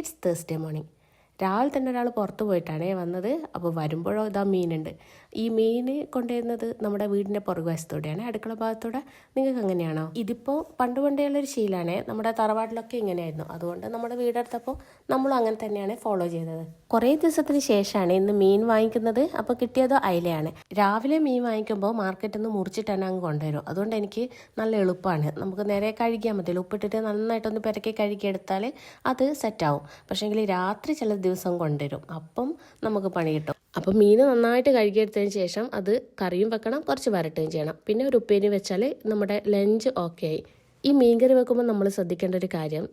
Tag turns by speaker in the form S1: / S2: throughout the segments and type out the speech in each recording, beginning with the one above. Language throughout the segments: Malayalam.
S1: It's Thursday morning. രാവിലെ തന്നെ ഒരാൾ പുറത്ത് പോയിട്ടാണേ വന്നത്. അപ്പോൾ വരുമ്പോഴോ ഇതാ മീനുണ്ട്. ഈ മീൻ കൊണ്ടുവരുന്നത് നമ്മുടെ വീടിന്റെ പുറകുവശത്തോടെയാണ് അടുക്കള ഭാഗത്തോടെ. നിങ്ങൾക്ക് അങ്ങനെയാണോ? ഇതിപ്പോൾ പണ്ട് പണ്ടേയുള്ളൊരു ശീലമാണേ. നമ്മുടെ തറവാട്ടിലൊക്കെ ഇങ്ങനെയായിരുന്നു. അതുകൊണ്ട് നമ്മുടെ വീടെടുത്തപ്പോൾ നമ്മളും അങ്ങനെ തന്നെയാണ് ഫോളോ ചെയ്തത്. കുറേ ദിവസത്തിന് ശേഷമാണ് ഇന്ന് മീൻ വാങ്ങിക്കുന്നത്. അപ്പോൾ കിട്ടിയത് അയിലയാണ്. രാവിലെ മീൻ വാങ്ങിക്കുമ്പോൾ മാർക്കറ്റിൽ നിന്ന് മുറിച്ചിട്ടാണ് അങ്ങ് കൊണ്ടുവരും അതുകൊണ്ട് എനിക്ക് നല്ല എളുപ്പമാണ്. നമുക്ക് നേരെ കഴുകിയാൽ മതി ഉപ്പിട്ടിട്ട് നന്നായിട്ടൊന്ന് പെരക്കി കഴുകിയെടുത്താൽ അത് സെറ്റാവും പക്ഷേങ്കിൽ രാത്രി ചില ദിവസം കൊണ്ടുവരും. അപ്പം നമുക്ക് പണി കിട്ടും. അപ്പം മീൻ നന്നായിട്ട് കഴുകിയെടുത്തതിന് ശേഷം അത് കറിയും വെക്കണം കുറച്ച് വരട്ടുകയും ചെയ്യണം. പിന്നെ ഒരു ഉപ്പേരി വെച്ചാൽ നമ്മുടെ ലഞ്ച് ഓക്കെ ആയി. ഈ മീൻകറി വെക്കുമ്പോൾ നമ്മൾ ശ്രദ്ധിക്കേണ്ട ഒരു കാര്യം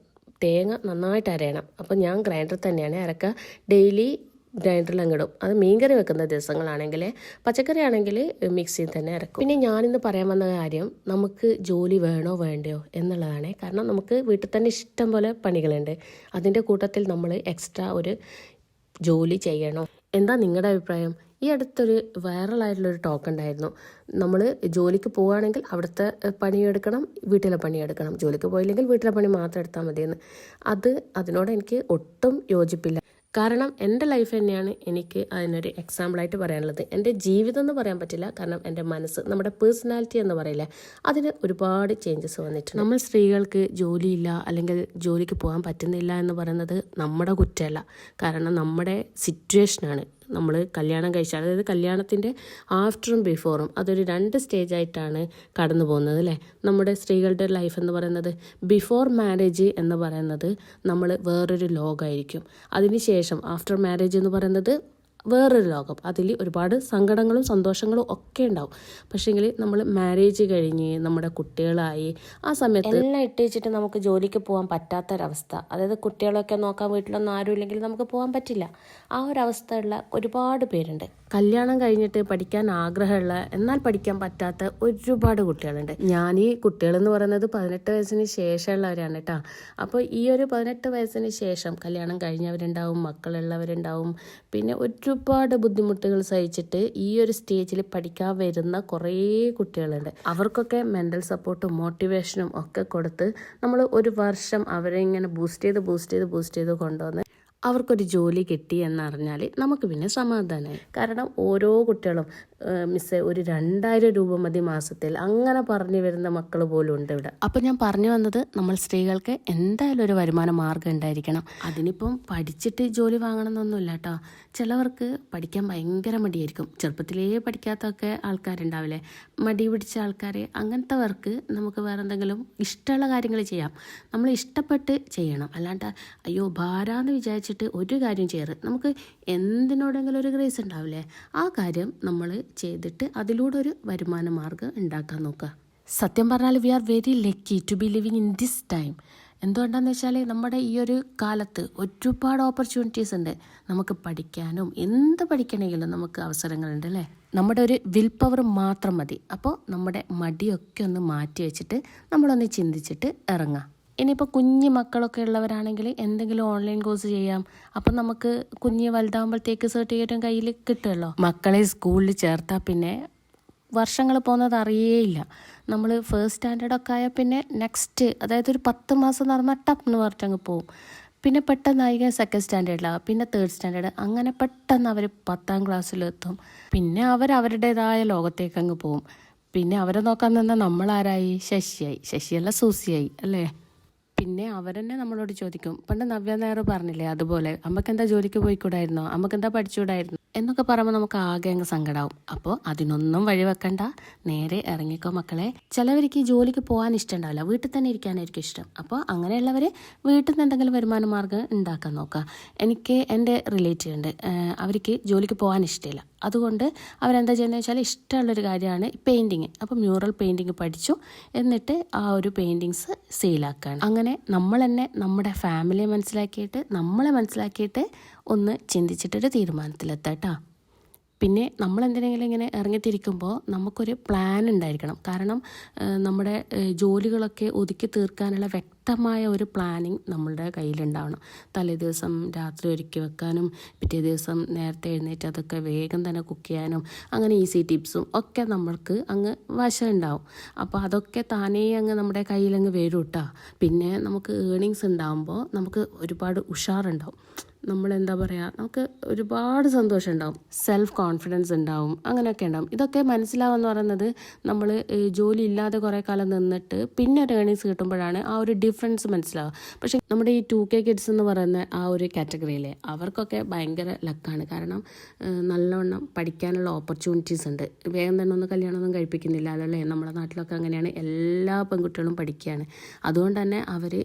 S1: തേങ്ങ നന്നായിട്ട് അരയണം. അപ്പം ഞാൻ ഗ്രൈൻഡർ തന്നെയാണ് അരക്കുക. ഡെയിലി ഗ്രൈൻഡറിൽ അങ്ങിടും അത് മീൻകറി വെക്കുന്ന ദിവസങ്ങളാണെങ്കിൽ പച്ചക്കറി ആണെങ്കിൽ മിക്സിയിൽ തന്നെ ഇറക്കും പിന്നെ ഞാനിന്ന് പറയാൻ വന്ന കാര്യം നമുക്ക് ജോലി വേണോ വേണ്ടയോ എന്നുള്ളതാണ്. കാരണം നമുക്ക് വീട്ടിൽ തന്നെ ഇഷ്ടം പോലെ പണികളുണ്ട്. അതിന്റെ കൂട്ടത്തിൽ നമ്മൾ എക്സ്ട്രാ ഒരു ജോലി ചെയ്യണോ? എന്താ നിങ്ങളുടെ അഭിപ്രായം? ഈ അടുത്തൊരു വൈറലായിട്ടുള്ളൊരു ടോക്ക് ഉണ്ടായിരുന്നു. നമ്മൾ ജോലിക്ക് പോവുകയാണെങ്കിൽ അവിടുത്തെ പണിയെടുക്കണം വീട്ടിലെ പണിയെടുക്കണം. ജോലിക്ക് പോയില്ലെങ്കിൽ വീട്ടിലെ പണി മാത്രം എടുത്താൽ മതിയെന്ന്. അത് അതിനോട് എനിക്ക് ഒട്ടും യോജിപ്പില്ല. കാരണം എന്റെ ലൈഫ് തന്നെയാണ് എനിക്ക് അതിനൊരു എക്സാമ്പിളായിട്ട് പറയാനുള്ളത്. എന്റെ ജീവിതം എന്ന് പറയാൻ പറ്റില്ല. കാരണം എന്റെ മനസ്സ് നമ്മുടെ പേഴ്സണാലിറ്റി എന്ന് പറയില്ല അതിന് ഒരുപാട് ചേഞ്ചസ് വന്നിട്ടുണ്ട്. നമ്മൾ സ്ത്രീകൾക്ക് ജോലിയില്ല അല്ലെങ്കിൽ ജോലിക്ക് പോകാൻ പറ്റുന്നില്ല എന്ന് പറയുന്നത് നമ്മുടെ കുറ്റമല്ല. കാരണം നമ്മുടെ സിറ്റുവേഷനാണ് നമ്മൾ കല്യാണം കഴിച്ചാൽ അതായത് കല്യാണത്തിന്റെ ആഫ്റ്ററും ബിഫോറും അതൊരു രണ്ട് സ്റ്റേജ് ആയിട്ടാണ് കടന്നു പോകുന്നത് അല്ലേ? നമ്മുടെ സ്ത്രീകളുടെ ലൈഫ് എന്ന് പറയുന്നത് ബിഫോർ മാരേജ് എന്ന് പറയുന്നത് നമ്മൾ വേറൊരു ലോകമായിരിക്കും അതിനുശേഷം ആഫ്റ്റർ മാരേജ് എന്ന് പറയുന്നത് വേറൊരു ലോകം. അതിൽ ഒരുപാട് സങ്കടങ്ങളും സന്തോഷങ്ങളും ഒക്കെ ഉണ്ടാവും. പക്ഷേങ്കിൽ നമ്മൾ മാരേജ് കഴിഞ്ഞ് നമ്മുടെ കുട്ടികളായി ആ സമയത്ത് എല്ലാം ഇട്ട് വെച്ചിട്ട് നമുക്ക് ജോലിക്ക് പോകാൻ പറ്റാത്തൊരവസ്ഥ. അതായത് കുട്ടികളൊക്കെ നോക്കാൻ വീട്ടിലൊന്നും ആരും ഇല്ലെങ്കിൽ നമുക്ക് പോകാൻ പറ്റില്ല. ആ ഒരു അവസ്ഥയുള്ള ഒരുപാട് പേരുണ്ട്. കല്യാണം കഴിഞ്ഞിട്ട് പഠിക്കാൻ ആഗ്രഹമുള്ള എന്നാൽ പഠിക്കാൻ പറ്റാത്ത ഒരുപാട് കുട്ടികളുണ്ട്. ഞാൻ ഈ കുട്ടികളെന്ന് പറയുന്നത് പതിനെട്ട് വയസ്സിന് ശേഷമുള്ളവരാണ് കേട്ടോ അപ്പോൾ ഈ ഒരു പതിനെട്ട് വയസ്സിന് ശേഷം കല്യാണം കഴിഞ്ഞവരുണ്ടാവും മക്കളുള്ളവരുണ്ടാവും. പിന്നെ ഒരുപാട് ബുദ്ധിമുട്ടുകൾ സഹിച്ചിട്ട് ഈ ഒരു സ്റ്റേജിൽ പഠിക്കാൻ വരുന്ന കുറേ കുട്ടികളുണ്ട്. അവർക്കൊക്കെ മെന്റൽ സപ്പോർട്ടും മോട്ടിവേഷനും ഒക്കെ കൊടുത്ത് നമ്മൾ ഒരു വർഷം അവരെ ഇങ്ങനെ ബൂസ്റ്റ് ചെയ്ത് ബൂസ്റ്റ് ചെയ്ത് ബൂസ്റ്റ് ചെയ്ത് കൊണ്ടുവന്ന് അവർക്കൊരു ജോലി കിട്ടി എന്നറിഞ്ഞാൽ നമുക്ക് പിന്നെ സമാധാനമായി കാരണം ഓരോ കുട്ടികളും മിസ്സേ ഒരു രണ്ടായിരം രൂപ മതി മാസത്തിൽ. അങ്ങനെ പറഞ്ഞു വരുന്ന മക്കൾ പോലും ഉണ്ട് ഇവിടെ. അപ്പം ഞാൻ പറഞ്ഞു വന്നത് നമ്മൾ സ്ത്രീകൾക്ക് എന്തായാലും ഒരു വരുമാന മാർഗം ഉണ്ടായിരിക്കണം. അതിനിപ്പം പഠിച്ചിട്ട് ജോലി വാങ്ങണമെന്നൊന്നുമില്ല കേട്ടോ. ചിലവർക്ക് പഠിക്കാൻ ഭയങ്കര മടിയായിരിക്കും. ചെറുപ്പത്തിലേ പഠിക്കാത്തൊക്കെ ആൾക്കാരുണ്ടാവില്ലേ? മടി പിടിച്ച ആൾക്കാർ അങ്ങനത്തെവർക്ക് നമുക്ക് വേറെ എന്തെങ്കിലും ഇഷ്ടമുള്ള കാര്യങ്ങൾ ചെയ്യാം. നമ്മൾ ഇഷ്ടപ്പെട്ട് ചെയ്യണം. അല്ലാണ്ട് അയ്യോ ഭാരാന്ന് വിചാരിച്ചിട്ട് ഒരു കാര്യം ചെയ്യരുത്. നമുക്ക് എന്തിനോടെങ്കിലും ഒരു ഗ്രേസ് ഉണ്ടാവില്ലേ? ആ കാര്യം നമ്മൾ ചെയ്തിട്ട് അതിലൂടെ ഒരു വരുമാന മാർഗം ഉണ്ടാക്കാൻ നോക്കുക. സത്യം പറഞ്ഞാൽ we are very lucky to be living in this time എന്തുകൊണ്ടാന്ന് വെച്ചാൽ നമ്മുടെ ഈ ഒരു കാലത്ത് ഒരുപാട് ഓപ്പർച്യൂണിറ്റീസ് ഉണ്ട്. നമുക്ക് പഠിക്കാനും എന്ത് പഠിക്കണമെങ്കിലും നമുക്ക് അവസരങ്ങളുണ്ട് അല്ലേ? നമ്മുടെ ഒരു വിൽ പവർ മാത്രം മതി. അപ്പോൾ നമ്മുടെ മടിയൊക്കെ ഒന്ന് മാറ്റി വെച്ചിട്ട് നമ്മളൊന്ന് ചിന്തിച്ചിട്ട് ഇറങ്ങാം. ഇനിയിപ്പോൾ കുഞ്ഞു മക്കളൊക്കെ ഉള്ളവരാണെങ്കിൽ എന്തെങ്കിലും ഓൺലൈൻ കോഴ്സ് ചെയ്യാം. അപ്പം നമുക്ക് കുഞ്ഞ് വലുതാകുമ്പോഴത്തേക്ക് സർട്ടിഫിക്കറ്റും കയ്യിൽ കിട്ടുമല്ലോ മക്കളെ സ്കൂളിൽ ചേർത്താൽ പിന്നെ വർഷങ്ങൾ പോകുന്നത് അറിയേയില്ല. നമ്മൾ ഫസ്റ്റ് സ്റ്റാൻഡേർഡൊക്കെ ആയാൽ പിന്നെ നെക്സ്റ്റ് അതായത് ഒരു പത്ത് മാസം നടന്നാൽ ടപ്പ് എന്ന് പറഞ്ഞങ്ങ് പോകും പിന്നെ പെട്ടെന്നായിരിക്കും സെക്കൻഡ് സ്റ്റാൻഡേർഡിലാവുക പിന്നെ തേർഡ് സ്റ്റാൻഡേർഡ് അങ്ങനെ പെട്ടെന്ന് അവർ പത്താം ക്ലാസ്സിലെത്തും പിന്നെ അവർ അവരുടേതായ ലോകത്തേക്കങ്ങ് പോകും പിന്നെ അവരെ നോക്കാൻ നിന്നാൽ നമ്മളാരായി? ശശിയായി. ശശിയല്ല സൂസിയായി. അല്ലേ? പിന്നെ അവരെന്നെ നമ്മളോട് ചോദിക്കും. പണ്ട് നവ്യ നായർ പറഞ്ഞില്ലേ അതുപോലെ അമ്മക്കെന്താ ജോലിക്ക് പോയിക്കൂടായിരുന്നോ? അമ്മക്കെന്താ പഠിച്ചുകൂടായിരുന്നു? എന്നൊക്കെ പറയുമ്പോൾ നമുക്ക് ആകെ അങ്ങ് സങ്കടാവും. അപ്പോൾ അതിനൊന്നും വഴിവെക്കണ്ട നേരെ ഇറങ്ങിക്കോ മക്കളെ. ചിലവർക്ക് ജോലിക്ക് പോകാൻ ഇഷ്ടമുണ്ടാവില്ല. വീട്ടിൽ തന്നെ ഇരിക്കാനായിരിക്കും ഇഷ്ടം. അപ്പോൾ അങ്ങനെയുള്ളവർ വീട്ടിൽ നിന്ന് എന്തെങ്കിലും വരുമാന മാർഗം ഉണ്ടാക്കാൻ നോക്കുക. എനിക്ക് എന്റെ റിലേറ്റീവ് ഉണ്ട് അവർക്ക് ജോലിക്ക് പോകാൻ ഇഷ്ടമില്ല. അതുകൊണ്ട് അവരെന്താ ചെയ്യുന്നത് വെച്ചാൽ ഇഷ്ടമുള്ളൊരു കാര്യമാണ് പെയിന്റിങ് അപ്പോൾ മ്യൂറൽ പെയിന്റിങ് പഠിച്ചു. എന്നിട്ട് ആ ഒരു പെയിന്റിങ്സ് സെയിലാക്കുകയാണ് അങ്ങനെ നമ്മൾ തന്നെ നമ്മുടെ ഫാമിലിയെ മനസ്സിലാക്കിയിട്ട് നമ്മളെ മനസ്സിലാക്കിയിട്ട് ഒന്ന് ചിന്തിച്ചിട്ടൊരു തീരുമാനത്തിലെത്താം കേട്ടോ പിന്നെ നമ്മൾ എന്തിനെങ്കിലും ഇങ്ങനെ ഇറങ്ങിത്തിരിക്കുമ്പോൾ നമുക്കൊരു പ്ലാൻ ഉണ്ടായിരിക്കണം. കാരണം നമ്മുടെ ജോലികളൊക്കെ ഒതുക്കി തീർക്കാനുള്ള വ്യക്തമായ ഒരു പ്ലാനിങ് നമ്മളുടെ കയ്യിലുണ്ടാവണം. തലേ ദിവസം രാത്രി ഒരുക്കി വെക്കാനും പിറ്റേ ദിവസം നേരത്തെ എഴുന്നേറ്റ് അതൊക്കെ വേഗം തന്നെ കുക്ക് ചെയ്യാനും അങ്ങനെ ഈസി ടിപ്സും ഒക്കെ നമ്മൾക്ക് അങ്ങ് വശമുണ്ടാവും. അപ്പോൾ അതൊക്കെ താനേ അങ്ങ് നമ്മുടെ കയ്യിലങ്ങ് വരും കേട്ടോ പിന്നെ നമുക്ക് ഏണിങ്സ് ഉണ്ടാകുമ്പോൾ നമുക്ക് ഒരുപാട് ഉഷാറുണ്ടാവും. നമ്മൾ എന്താ പറയുക നമുക്ക് ഒരുപാട് സന്തോഷം ഉണ്ടാവും സെൽഫ് കോൺഫിഡൻസ് ഉണ്ടാവും. അങ്ങനെയൊക്കെ ഉണ്ടാവും. ഇതൊക്കെ മനസ്സിലാവുമെന്ന് പറയുന്നത് നമ്മൾ ജോലി ഇല്ലാതെ കുറേ കാലം നിന്നിട്ട് പിന്നെ ഒരു ഏണിങ്സ് കിട്ടുമ്പോഴാണ് ആ ഒരു ഡിഫറൻസ് മനസ്സിലാവുക. പക്ഷേ നമ്മുടെ ഈ ടു കെ കിഡ്സ് എന്ന് പറയുന്ന ആ ഒരു കാറ്റഗറിയിലെ അവർക്കൊക്കെ ഭയങ്കര ലക്കാണ് കാരണം നല്ലവണ്ണം പഠിക്കാനുള്ള ഓപ്പർച്യൂണിറ്റീസ് ഉണ്ട്. വേഗം തന്നെ ഒന്ന് കല്യാണമൊന്നും കഴിപ്പിക്കുന്നില്ല അതല്ലേ നമ്മുടെ നാട്ടിലൊക്കെ അങ്ങനെയാണ്. എല്ലാ പെൺകുട്ടികളും പഠിക്കുകയാണ്. അതുകൊണ്ട് തന്നെ അവർ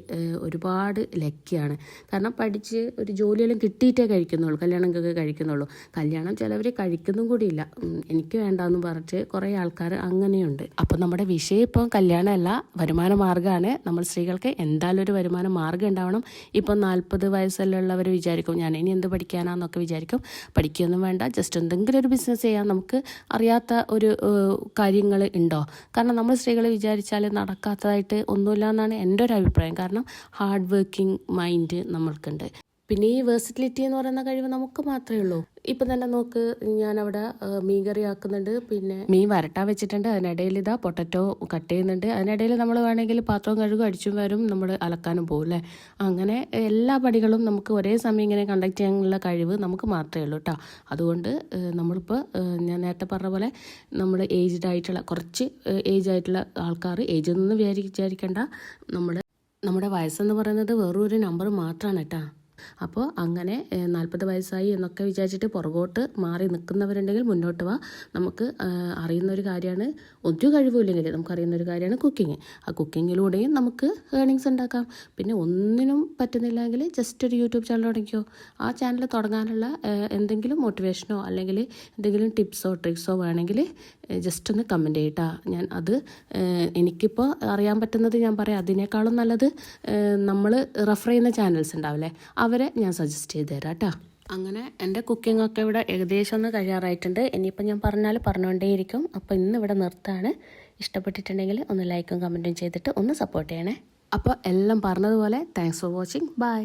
S1: ഒരുപാട് ലക്കിയാണ് കാരണം പഠിച്ച് ഒരു ജോലിയെല്ലാം കിട്ടിയിട്ടേ കഴിക്കുന്നുള്ളൂ. കല്യാണം ഒക്കെ കഴിക്കുന്നുള്ളൂ. കല്യാണം ചിലവർ കഴിക്കുന്നതും കൂടിയില്ല. എനിക്ക് വേണ്ടാന്ന് പറഞ്ഞിട്ട് കുറേ ആൾക്കാർ അങ്ങനെയുണ്ട്. അപ്പോൾ നമ്മുടെ വിഷയം ഇപ്പം കല്യാണമല്ല വരുമാന മാർഗമാണ്. നമ്മൾ സ്ത്രീകൾക്ക് എന്തായാലും ഒരു വരുമാന മാർഗം ഉണ്ടാവണം. ഇപ്പം നാൽപ്പത് വയസ്സിലുള്ളവർ വിചാരിക്കും ഞാൻ ഇനി എന്ത് പഠിക്കാനാന്നൊക്കെ വിചാരിക്കും. പഠിക്കുകയൊന്നും വേണ്ട. ജസ്റ്റ് എന്തെങ്കിലും ഒരു ബിസിനസ് ചെയ്യാൻ നമുക്ക് അറിയാത്ത ഒരു കാര്യങ്ങൾ ഉണ്ടോ? കാരണം നമ്മൾ സ്ത്രീകൾ വിചാരിച്ചാൽ നടക്കാത്തതായിട്ട് ഒന്നുമില്ല എന്നാണ് എന്റെ ഒരു അഭിപ്രായം. കാരണം ഹാർഡ് വർക്കിംഗ് മൈൻഡ് നമ്മൾക്കുണ്ട്. പിന്നെ ഈ വേഴ്സിറ്റിലിറ്റി എന്ന് പറയുന്ന കഴിവ് നമുക്ക് മാത്രമേ ഉള്ളൂ. ഇപ്പം തന്നെ നോക്ക് ഞാൻ അവിടെ മീൻ കറി ആക്കുന്നുണ്ട്. പിന്നെ മീൻ വരട്ടാൻ വെച്ചിട്ടുണ്ട്. അതിനിടയിൽ ഇതാ പൊട്ടറ്റോ കട്ട് ചെയ്യുന്നുണ്ട്. അതിനിടയിൽ നമ്മൾ വേണമെങ്കിൽ പാത്രവും കഴുകും അടിച്ചും വരും നമ്മൾ അലക്കാനും പോകും അല്ലേ? അങ്ങനെ എല്ലാ പണികളും നമുക്ക് ഒരേ സമയം ഇങ്ങനെ കണ്ടക്ട് ചെയ്യാനുള്ള കഴിവ് നമുക്ക് മാത്രമേ ഉള്ളൂ കേട്ടോ അതുകൊണ്ട് നമ്മളിപ്പോൾ ഞാൻ നേരത്തെ പറഞ്ഞ പോലെ നമ്മൾ ഏജ്ഡ് ആയിട്ടുള്ള കുറച്ച് ഏജ് ആയിട്ടുള്ള ആൾക്കാർ ഏജ് വിചാരി വിചാരിക്കേണ്ട. നമ്മൾ നമ്മുടെ വയസ്സെന്ന് പറയുന്നത് വെറും ഒരു നമ്പർ മാത്രമാണ് കേട്ടോ അപ്പോൾ അങ്ങനെ നാൽപ്പത് വയസ്സായി എന്നൊക്കെ വിചാരിച്ചിട്ട് പുറകോട്ട് മാറി നിൽക്കുന്നവരുണ്ടെങ്കിൽ മുന്നോട്ട് വാ. നമുക്ക് അറിയുന്ന ഒരു കാര്യമാണ് ഒരു കഴിവുമില്ലെങ്കിൽ നമുക്ക് അറിയുന്ന ഒരു കാര്യമാണ് കുക്കിങ് ആ കുക്കിങ്ങിലൂടെയും നമുക്ക് ഏണിങ്സ് ഉണ്ടാക്കാം. പിന്നെ ഒന്നിനും പറ്റുന്നില്ലെങ്കിൽ ജസ്റ്റ് ഒരു യൂട്യൂബ് ചാനൽ തുടങ്ങിക്കോ. ആ ചാനൽ തുടങ്ങാനുള്ള എന്തെങ്കിലും മോട്ടിവേഷനോ അല്ലെങ്കിൽ എന്തെങ്കിലും ടിപ്സോ ട്രിക്സോ വേണമെങ്കിൽ ജസ്റ്റ് ഒന്ന് കമന്റ് ചെയ്യട്ടാ. ഞാൻ അത് എനിക്കിപ്പോൾ അറിയാൻ പറ്റുന്നത് ഞാൻ പറയാം. അതിനേക്കാളും നല്ലത് നമ്മൾ റെഫർ ചെയ്യുന്ന ചാനൽസ് ഉണ്ടാവില്ലേ? അവരെ ഞാൻ സജസ്റ്റ് ചെയ്ത് തരാം കേട്ടോ അങ്ങനെ എന്റെ കുക്കിംഗ് ഒക്കെ ഇവിടെ ഏകദേശം ഒന്ന് കഴിയാറായിട്ടുണ്ട്. ഇനിയിപ്പോൾ ഞാൻ പറഞ്ഞാൽ പറഞ്ഞുകൊണ്ടേയിരിക്കും. അപ്പോൾ ഇന്ന് ഇവിടെ നിർത്താണ്. ഇഷ്ടപ്പെട്ടിട്ടുണ്ടെങ്കിൽ ഒന്ന് ലൈക്കും കമന്റും ചെയ്തിട്ട് ഒന്ന് സപ്പോർട്ട് ചെയ്യണേ. അപ്പോൾ എല്ലാം പറഞ്ഞതുപോലെ താങ്ക്സ് ഫോർ വാച്ചിങ് ബൈ